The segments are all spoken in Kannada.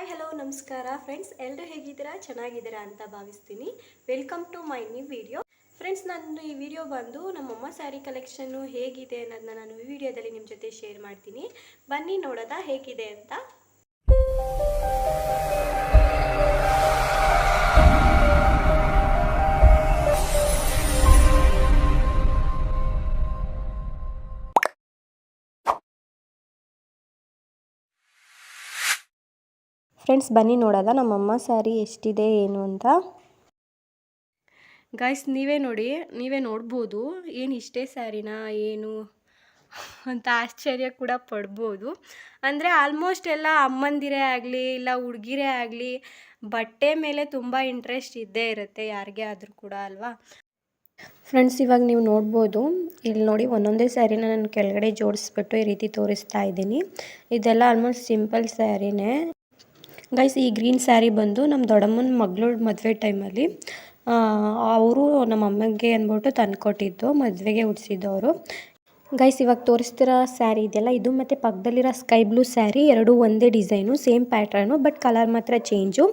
ಹಾಯ್ ಹಲೋ ನಮಸ್ಕಾರ. ಫ್ರೆಂಡ್ಸ್ ಎಲ್ಲರೂ ಹೇಗಿದ್ದೀರಾ? ಚೆನ್ನಾಗಿದ್ದೀರಾ ಅಂತ ಭಾವಿಸ್ತೀನಿ. Welcome to my new video friends ನಾನು ಈ ವಿಡಿಯೋ ಬಂದು ನಮ್ಮಮ್ಮ ಸ್ಯಾರಿ ಕಲೆಕ್ಷನ್ನು ಹೇಗಿದೆ ಅನ್ನೋದನ್ನ ನಾನು ಈ ವಿಡಿಯೋದಲ್ಲಿ ನಿಮ್ಮ ಜೊತೆ ಶೇರ್ ಮಾಡ್ತೀನಿ. ಬನ್ನಿ ನೋಡೋದಾ ಹೇಗಿದೆ ಅಂತ. ಫ್ರೆಂಡ್ಸ್ ಬನ್ನಿ ನೋಡೋದ ನಮ್ಮಮ್ಮ ಸ್ಯಾರಿ ಎಷ್ಟಿದೆ ಏನು ಅಂತ. ಗಾಯ್ಸ್ ನೀವೇ ನೋಡಿ ನೀವೇ ನೋಡ್ಬೋದು ಏನು ಇಷ್ಟೇ ಸ್ಯಾರಿನಾ ಏನು ಅಂತ ಆಶ್ಚರ್ಯ ಕೂಡ ಪಡ್ಬೋದು. ಅಂದರೆ ಆಲ್ಮೋಸ್ಟ್ ಎಲ್ಲ ಅಮ್ಮಂದಿರೇ ಆಗಲಿ ಇಲ್ಲ ಹುಡುಗಿರೇ ಆಗಲಿ ಬಟ್ಟೆ ಮೇಲೆ ತುಂಬ ಇಂಟ್ರೆಸ್ಟ್ ಇದ್ದೇ ಇರುತ್ತೆ ಯಾರಿಗೆ ಆದರೂ ಕೂಡ ಅಲ್ವಾ? ಫ್ರೆಂಡ್ಸ್ ಇವಾಗ ನೀವು ನೋಡ್ಬೋದು ಇಲ್ಲಿ ನೋಡಿ ಒಂದೊಂದೇ ಸ್ಯಾರಿನ ನಾನು ಕೆಳಗಡೆ ಜೋಡಿಸ್ಬಿಟ್ಟು ಈ ರೀತಿ ತೋರಿಸ್ತಾ ಇದ್ದೀನಿ. ಇದೆಲ್ಲ ಆಲ್ಮೋಸ್ಟ್ ಸಿಂಪಲ್ ಸ್ಯಾರಿನೇ ಗೈಸ್ ಈ ಗ್ರೀನ್ ಸ್ಯಾರಿ ಬಂದು ನಮ್ಮ ದೊಡ್ಡಮ್ಮನ ಮಗಳು ಮದುವೆ ಟೈಮಲ್ಲಿ ಅವರು ನಮ್ಮ ಅಮ್ಮಗೆ ಅಂದ್ಬಿಟ್ಟು ತಂದುಕೊಟ್ಟಿದ್ದು, ಮದುವೆಗೆ ಉಡಿಸಿದ್ದು ಅವರು ಗೈಸ್ ಇವಾಗ ತೋರಿಸ್ತಿರೋ ಸ್ಯಾರಿ ಇದೆಯಲ್ಲ ಇದು ಮತ್ತು ಪಕ್ಕದಲ್ಲಿರೋ ಸ್ಕೈ ಬ್ಲೂ ಸ್ಯಾರಿ ಎರಡು ಒಂದೇ design same pattern but colour ಮಾತ್ರ ಚೇಂಜು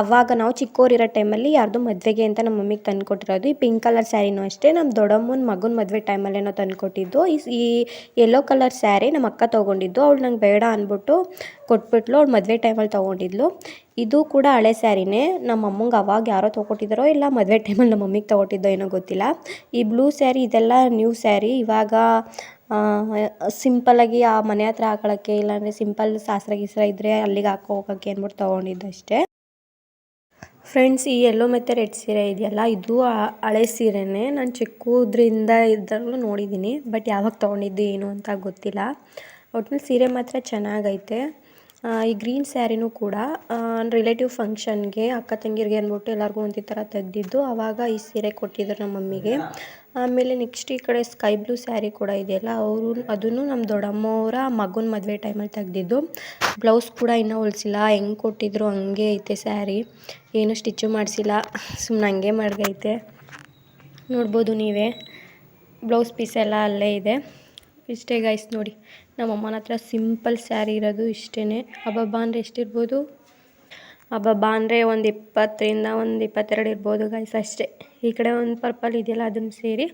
ಅವಾಗ ನಾವು ಚಿಕ್ಕವರಿರೋ ಟೈಮಲ್ಲಿ ಯಾರ್ದು ಮದುವೆಗೆ ಅಂತ ನಮ್ಮ ಮಮ್ಮಿಗೆ ತಂದುಕೊಟ್ಟಿರೋದು. ಈ ಪಿಂಕ್ ಕಲರ್ ಸ್ಯಾರಿನೂ ಅಷ್ಟೇ ನಮ್ಮ ದೊಡ್ಡಮ್ಮನ ಮಗನ ಮದುವೆ ಟೈಮಲ್ಲೇನೋ ತಂದುಕೊಟ್ಟಿದ್ದು. ಈ ಈ ಯೆಲ್ಲೋ ಕಲರ್ ಸ್ಯಾರಿ ನಮ್ಮ ಅಕ್ಕ ತೊಗೊಂಡಿದ್ದು. ಅವಳು ನಂಗೆ ಬೇಡ ಅಂದ್ಬಿಟ್ಟು ಕೊಟ್ಬಿಟ್ಲು, ಅವ್ಳು ಮದುವೆ ಟೈಮಲ್ಲಿ ತೊಗೊಂಡಿದ್ಲು. ಇದು ಕೂಡ ಹಳೆ ಸ್ಯಾರಿನೇ. ನಮ್ಮ ಅಮ್ಮಂಗೆ ಅವಾಗ ಯಾರೋ ತೊಗೊಟ್ಟಿದ್ದಾರೋ ಇಲ್ಲ ಮದುವೆ ಟೈಮಲ್ಲಿ ನಮ್ಮ ಮಮ್ಮಿಗೆ ತೊಗೊಟ್ಟಿದ್ದೋ ಏನೋ ಗೊತ್ತಿಲ್ಲ. ಈ ಬ್ಲೂ ಸ್ಯಾರಿ, ಇದೆಲ್ಲ ನ್ಯೂ ಸ್ಯಾರಿ. ಇವಾಗ ಸಿಂಪಲ್ಲಾಗಿ ಆ ಮನೆ ಹತ್ರ ಹಾಕೊಳ್ಳೋಕ್ಕೆ ಇಲ್ಲಾಂದರೆ ಸಿಂಪಲ್ ಸಾಸ್ರ ಗೀಸ್ರ ಇದ್ದರೆ ಅಲ್ಲಿಗೆ ಹಾಕೋ ಹೋಗೋಕ್ಕೆ ಅಂದ್ಬಿಟ್ಟು ತೊಗೊಂಡಿದ್ದಷ್ಟೇ ಫ್ರೆಂಡ್ಸ್ ಈ ಎಲ್ಲೋ ಮತ್ತು ರೆಡ್ ಸೀರೆ ಇದೆಯಲ್ಲ, ಇದು ಹಳೆ ಸೀರೆನೇ. ನಾನು ಚಿಕ್ಕದ್ರಿಂದ ಇದ್ದಾಗಲೂ ನೋಡಿದ್ದೀನಿ ಬಟ್ ಯಾವಾಗ ತೊಗೊಂಡಿದ್ದು ಏನು ಅಂತ ಗೊತ್ತಿಲ್ಲ. ಒಟ್ನಲ್ಲಿ ಸೀರೆ ಮಾತ್ರ ಚೆನ್ನಾಗೈತೆ. ಈ ಗ್ರೀನ್ ಸ್ಯಾರಿನೂ ಕೂಡ ರಿಲೇಟಿವ್ ಫಂಕ್ಷನ್ಗೆ, ಅಕ್ಕ ತಂಗಿರಿಗೆ ಅಂದ್ಬಿಟ್ಟು ಎಲ್ಲರಿಗೂ ಒಂದು ಥರ ತೆಗೆದಿದ್ದು ಆವಾಗ ಈ ಸೀರೆ ಕೊಟ್ಟಿದ್ರು ನಮ್ಮ ಮಮ್ಮಿಗೆ. ಆಮೇಲೆ ನೆಕ್ಸ್ಟ್ ಈ ಕಡೆ ಸ್ಕೈ ಬ್ಲೂ ಸ್ಯಾರಿ ಕೂಡ ಇದೆಯಲ್ಲ, ಅವರು, ಅದನ್ನು ನಮ್ಮ ದೊಡ್ಡಮ್ಮವರ ಮಗನ ಮದುವೆ ಟೈಮಲ್ಲಿ ತೆಗೆದಿದ್ದು. ಬ್ಲೌಸ್ ಕೂಡ ಇನ್ನೂ ಹೊಲಿಸಿಲ್ಲ, ಹೆಂಗೆ ಕೊಟ್ಟಿದ್ರು ಹಂಗೆ ಐತೆ ಸ್ಯಾರಿ. ಏನು ಸ್ಟಿಚ್ಚು ಮಾಡಿಸಿಲ್ಲ ಸುಮ್ಮನೆ ಹಂಗೆ ಮಡಗೈತೆ ನೋಡ್ಬೋದು ನೀವೇ. ಬ್ಲೌಸ್ ಪೀಸ್ ಎಲ್ಲ ಅಲ್ಲೇ ಇದೆ. ಇಷ್ಟೇ ಗೈಸ್ ನೋಡಿ. ನಮ್ಮ ಅಮ್ಮನ ಹತ್ರ ಸಿಂಪಲ್ ಸ್ಯಾರಿ ಇರೋದು ಇಷ್ಟೇ ಹಬ್ಬಬ್ಬ ಅಂದರೆ ಎಷ್ಟಿರ್ಬೋದು? ಹಬ್ಬಬ್ಬ ಅಂದರೆ ಒಂದು ಇಪ್ಪತ್ತರಿಂದ ಒಂದು ಇಪ್ಪತ್ತೆರಡು ಇರ್ಬೋದು ಗೈಸ್ ಅಷ್ಟೇ. ಈ ಕಡೆ ಒಂದು ಪರ್ಪಲ್ ಇದೆಯಲ್ಲ, ಅದನ್ನು ಸೇರಿ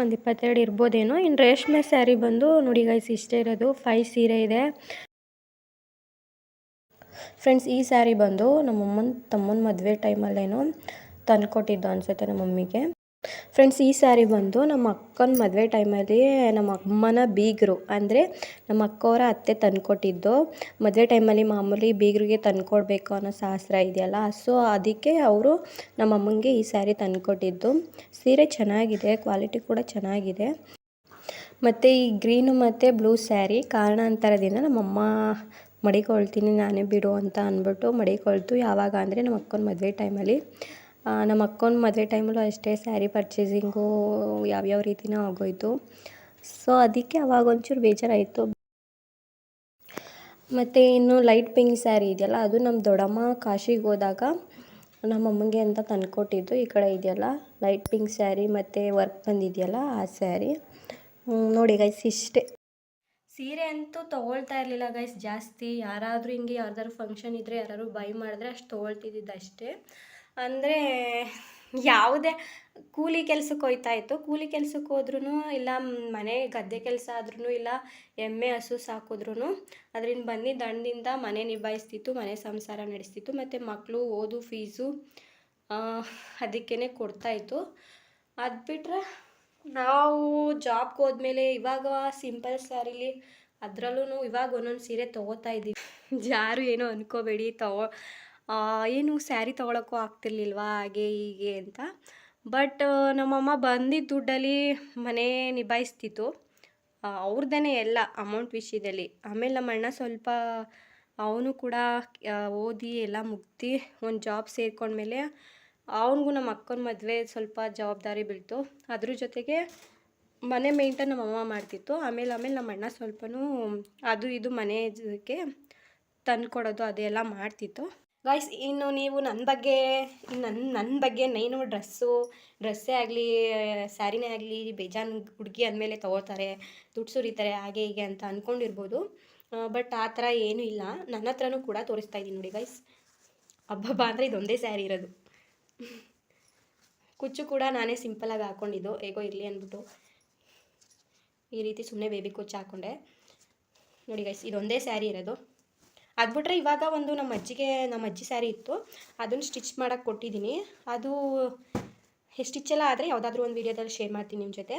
ಒಂದು ಇಪ್ಪತ್ತೆರಡು ಇರ್ಬೋದೇನೋ? ಇನ್ನು ರೇಷ್ಮೆ ಸ್ಯಾರಿ ಬಂದು ನೋಡಿ ಗೈಸ್ ಇಷ್ಟೇ ಇರೋದು. ಫೈವ್ ಸೀರೆ ಇದೆ. ಫ್ರೆಂಡ್ಸ್ ಈ ಸ್ಯಾರಿ ಬಂದು ನಮ್ಮಮ್ಮನ, ತಮ್ಮನ ಮದುವೆ ಟೈಮಲ್ಲೇನೋ ತಂದುಕೊಟ್ಟಿದ್ದು ಅನಿಸುತ್ತೆ ನಮ್ಮ ಮಮ್ಮಿಗೆ ಫ್ರೆಂಡ್ಸ್ ಈ ಸ್ಯಾರಿ ಬಂದು ನಮ್ಮ ಅಕ್ಕನ ಮದುವೆ ಟೈಮಲ್ಲಿ ನಮ್ಮ ಅಮ್ಮನ ಬೀಗರು, ಅಂದರೆ ನಮ್ಮ ಅಕ್ಕವರ ಅತ್ತೆ ತಂದುಕೊಟ್ಟಿದ್ದು. ಮದುವೆ ಟೈಮಲ್ಲಿ ಮಾಮೂಲಿ ಬೀಗರಿಗೆ ತಂದುಕೊಡ್ಬೇಕು ಅನ್ನೋ ಶಾಸ್ತ್ರ ಇದೆಯಲ್ಲ? ಸೊ ಅದಕ್ಕೆ ಅವರು ನಮ್ಮ ಅಮ್ಮಂಗೆ ಈ ಸ್ಯಾರಿ ತಂದುಕೊಟ್ಟಿದ್ದು. ಸೀರೆ ಚೆನ್ನಾಗಿದೆ ಕ್ವಾಲಿಟಿ ಕೂಡ ಚೆನ್ನಾಗಿದೆ. ಮತ್ತು ಈ ಗ್ರೀನು ಮತ್ತು ಬ್ಲೂ ಸ್ಯಾರಿ ಕಾರಣಾಂತರದಿಂದ ನಮ್ಮಮ್ಮ ಮಡಿಕೊಳ್ತೀನಿ, ನಾನೇ ಬಿಡು ಅಂತ ಅಂದ್ಬಿಟ್ಟು ಮಡಿಕೊಳ್ತು. ಯಾವಾಗ ಅಂದರೆ ನಮ್ಮ ಅಕ್ಕನ ಮದುವೆ ಟೈಮಲ್ಲಿ ನಮ್ಮ ಅಕ್ಕನ ಮದುವೆ ಟೈಮಲ್ಲೂ ಅಷ್ಟೇ ಸ್ಯಾರಿ ಪರ್ಚೇಸಿಂಗು ಯಾವ್ಯಾವ ರೀತಿನೂ ಆಗೋಯಿತು. ಸೊ ಅದಕ್ಕೆ ಅವಾಗ ಒಂಚೂರು ಬೇಜಾರಾಯಿತು. ಮತ್ತು ಇನ್ನು ಲೈಟ್ ಪಿಂಕ್ ಸ್ಯಾರಿ ಇದೆಯಲ್ಲ, ಅದು ನಮ್ಮ ದೊಡ್ಡಮ್ಮ ಕಾಶಿಗೆ ಹೋದಾಗ ನಮ್ಮ ಅಮ್ಮಂಗೆ ಅಂತ ತಂದುಕೊಟ್ಟಿದ್ದು. ಈ ಕಡೆ ಇದೆಯಲ್ಲ ಲೈಟ್ ಪಿಂಕ್ ಸ್ಯಾರಿ ಮತ್ತು ವರ್ಕ್ ಬಂದಿದೆಯಲ್ಲ ಆ ಸ್ಯಾರಿ ನೋಡಿ ಗೈಸ್ ಇಷ್ಟೇ. ಸೀರೆ ಅಂತೂ ತೊಗೊಳ್ತಾ ಇರಲಿಲ್ಲ ಗೈಸ್ ಜಾಸ್ತಿ. ಯಾರಾದರೂ ಹಿಂಗೆ ಯಾವ್ದಾದ್ರು ಫಂಕ್ಷನ್ ಇದ್ದರೆ ಯಾರಾದ್ರು ಬೈ ಮಾಡಿದ್ರೆ ಅಷ್ಟು ತೊಗೊಳ್ತಿದ್ದಿದ್ದು ಅಷ್ಟೇ. ಅಂದರೆ ಯಾವುದೇ ಕೂಲಿ ಕೆಲ್ಸಕ್ಕೆ ಹೋಯ್ತಾ ಇತ್ತು. ಕೂಲಿ ಕೆಲ್ಸಕ್ಕೆ ಹೋದ್ರೂ ಇಲ್ಲ, ಮನೆ ಗದ್ದೆ ಕೆಲಸ ಆದ್ರೂ ಇಲ್ಲ, ಎಮ್ಮೆ, ಹಸು ಸಾಕಿದ್ರೂ ಅದರಿಂದ ಬಂದಿದ್ದ ಹಣ್ಣಿಂದ ಮನೆ ನಿಭಾಯಿಸ್ತಿತ್ತು, ಮನೆ ಸಂಸಾರ ನಡೆಸ್ತಿತ್ತು, ಮತ್ತು ಮಕ್ಕಳು ಓದು, ಫೀಸು ಅದಕ್ಕೇ ಕೊಡ್ತಾಯಿತ್ತು ಅದು ಬಿಟ್ಟರೆ ನಾವು ಜಾಬ್ಗೆ ಹೋದ್ಮೇಲೆ ಇವಾಗ ಸಿಂಪಲ್ ಸ್ಯಾರಿಲಿ ಅದರಲ್ಲೂ ಇವಾಗ ಒಂದೊಂದು ಸೀರೆ ತೊಗೋತಾ ಇದ್ದೀವಿ. ಯಾರು ಏನೋ ಅಂದ್ಕೋಬೇಡಿ ತಗೋ ಏನು ಸ್ಯಾರಿ ತೊಗೊಳಕ್ಕೂ ಆಗ್ತಿರ್ಲಿಲ್ವಾ ಹಾಗೆ ಹೀಗೆ ಅಂತ. ಬಟ್ ನಮ್ಮಮ್ಮ ಬಂದಿದ್ದ ದುಡ್ಡಲ್ಲಿ ಮನೆ ನಿಭಾಯಿಸ್ತಿತ್ತು. ಅವ್ರದ್ದೇ ಎಲ್ಲ ಅಮೌಂಟ್ ವಿಷಯದಲ್ಲಿ. ಆಮೇಲೆ ನಮ್ಮ ಅಣ್ಣ ಸ್ವಲ್ಪ ಅವನು ಕೂಡ ಓದಿ ಎಲ್ಲ ಮುಗ್ದು ಒಂದು ಜಾಬ್ ಸೇರ್ಕೊಂಡ್ಮೇಲೆ ಅವನಿಗೂ ನಮ್ಮ ಅಕ್ಕನ ಮದುವೆ ಸ್ವಲ್ಪ ಜವಾಬ್ದಾರಿ ಬೀಳ್ತು. ಅದ್ರ ಜೊತೆಗೆ ಮನೆ ಮೇಂಟೈನ್ ನಮ್ಮ ಅಮ್ಮ ಮಾಡ್ತಿತ್ತು. ಆಮೇಲೆ ಆಮೇಲೆ ನಮ್ಮ ಅಣ್ಣ ಸ್ವಲ್ಪನೂ ಅದು ಇದು ಮನೆಗೆ ತಂದ್ಕೊಡೋದು ಅದೆಲ್ಲ ಮಾಡ್ತಿತ್ತು. ಗೈಸ್ ಇನ್ನು ನೀವು ನನ್ನ ಬಗ್ಗೆ ನನ್ನ ನನ್ನ ಬಗ್ಗೆ ನೈನು ಡ್ರೆಸ್ಸು, ಡ್ರೆಸ್ಸೇ ಆಗಲಿ, ಸ್ಯಾರಿನೇ ಆಗಲಿ, ಬೇಜಾನ್ ಹುಡುಗಿ ಅಂದಮೇಲೆ ತೊಗೋತಾರೆ ದುಡ್ಡು ಸುರಿತಾರೆ, ಹಾಗೆ ಹೀಗೆ ಅಂತ ಅಂದ್ಕೊಂಡಿರ್ಬೋದು ಬಟ್ ಆ ಥರ ಏನೂ ಇಲ್ಲ. ನನ್ನ ಹತ್ರನೂ ಕೂಡ ತೋರಿಸ್ತಾ ಇದ್ದೀನಿ ನೋಡಿ ಗೈಸ್ ಹಬ್ಬಬ್ಬ ಅಂದರೆ ಇದೊಂದೇ ಸ್ಯಾರಿ ಇರೋದು. ಕುಚ್ಚು ಕೂಡ ನಾನೇ ಸಿಂಪಲಾಗಿ ಹಾಕ್ಕೊಂಡಿದ್ದು ಹೇಗೋ ಇರಲಿ ಅಂದ್ಬಿಟ್ಟು. ಈ ರೀತಿ ಸುಮ್ಮನೆ ಬೇಬಿ ಕುಚ್ಚು ಹಾಕ್ಕೊಂಡೆ ನೋಡಿ ಗೈಸ್ ಇದೊಂದೇ ಸ್ಯಾರಿ ಇರೋದು. ಅದು ಬಿಟ್ರೆ ಇವಾಗ ಒಂದು ನಮ್ಮ ಅಜ್ಜಿಗೆ, ನಮ್ಮ ಅಜ್ಜಿ ಸ್ಯಾರಿ ಇತ್ತು. ಅದನ್ನು ಸ್ಟಿಚ್ ಮಾಡೋಕ್ಕೆ ಕೊಟ್ಟಿದ್ದೀನಿ. ಅದು ಸ್ಟಿಚ್ ಎಲ್ಲ ಆದರೆ ಯಾವುದಾದ್ರೂ ಒಂದು ವೀಡಿಯೋದಲ್ಲಿ ಶೇರ್ ಮಾಡ್ತೀನಿ ನಿಮ್ಮ ಜೊತೆ.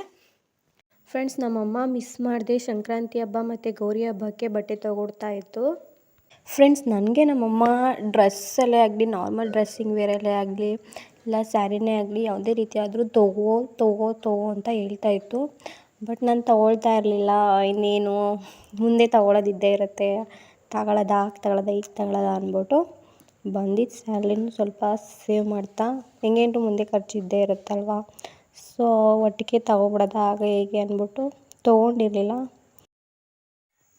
ಫ್ರೆಂಡ್ಸ್ ನಮ್ಮಮ್ಮ ಮಿಸ್ ಮಾಡಿದೆ ಸಂಕ್ರಾಂತಿ ಹಬ್ಬ ಮತ್ತು ಗೌರಿ ಹಬ್ಬಕ್ಕೆ ಬಟ್ಟೆ ತೊಗೊಡ್ತಾ ಇತ್ತು. ಫ್ರೆಂಡ್ಸ್ ನನಗೆ ನಮ್ಮಮ್ಮ ಡ್ರೆಸ್ಸಲ್ಲೇ ಆಗಲಿ ನಾರ್ಮಲ್ ಡ್ರೆಸ್ಸಿಂಗ್ ವೇರಲ್ಲೇ ಆಗಲಿ, ಇಲ್ಲ ಸ್ಯಾರಿನೇ ಆಗಲಿ, ಯಾವುದೇ ರೀತಿ ಆದರೂ ತಗೋ ತಗೋ ತಗೋ ಅಂತ ಹೇಳ್ತಾ ಇತ್ತು. ಬಟ್ ನಾನು ತಗೊಳ್ತಾ ಇರಲಿಲ್ಲ. ಇನ್ನೇನು, ಮುಂದೆ ತಗೊಳ್ಳೋದಿದ್ದೇ ಇರುತ್ತೆ. ತಗೊಳ್ಳೋದ ಹಾಕಿ ತಗೊಳ್ಳೋದ ಈಗ ತಗೊಳ್ಳೋದ ಅಂದ್ಬಿಟ್ಟು ಬಂದಿದ್ದ ಸ್ಯಾಲ್ರಿನೂ ಸ್ವಲ್ಪ ಸೇವ್ ಮಾಡ್ತಾ ಹೆಂಗೇನು ಮುಂದೆ ಖರ್ಚು ಇದ್ದೇ ಇರುತ್ತಲ್ವ? ಸೊ ಒಟ್ಟಿಗೆ ತಗೊಬಿಡೋದ ಆಗ ಹೇಗೆ ಅಂದ್ಬಿಟ್ಟು ತೊಗೊಂಡಿರಲಿಲ್ಲ.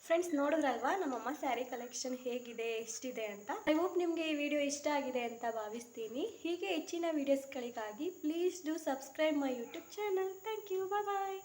ಫ್ರೆಂಡ್ಸ್ ನೋಡಿದ್ರಲ್ವಾ? ನಮ್ಮಮ್ಮ ಸ್ಯಾರಿ ಕಲೆಕ್ಷನ್ ಹೇಗಿದೆ, ಎಷ್ಟಿದೆ ಅಂತ? ಐ ಹೋಪ್ ನಿಮಗೆ ಈ ವಿಡಿಯೋ ಇಷ್ಟ ಆಗಿದೆ ಅಂತ ಭಾವಿಸ್ತೀನಿ. ಹೀಗೆ ಹೆಚ್ಚಿನ ವಿಡಿಯೋಸ್ಗಳಿಗಾಗಿ please do subscribe my YouTube channel thank you bye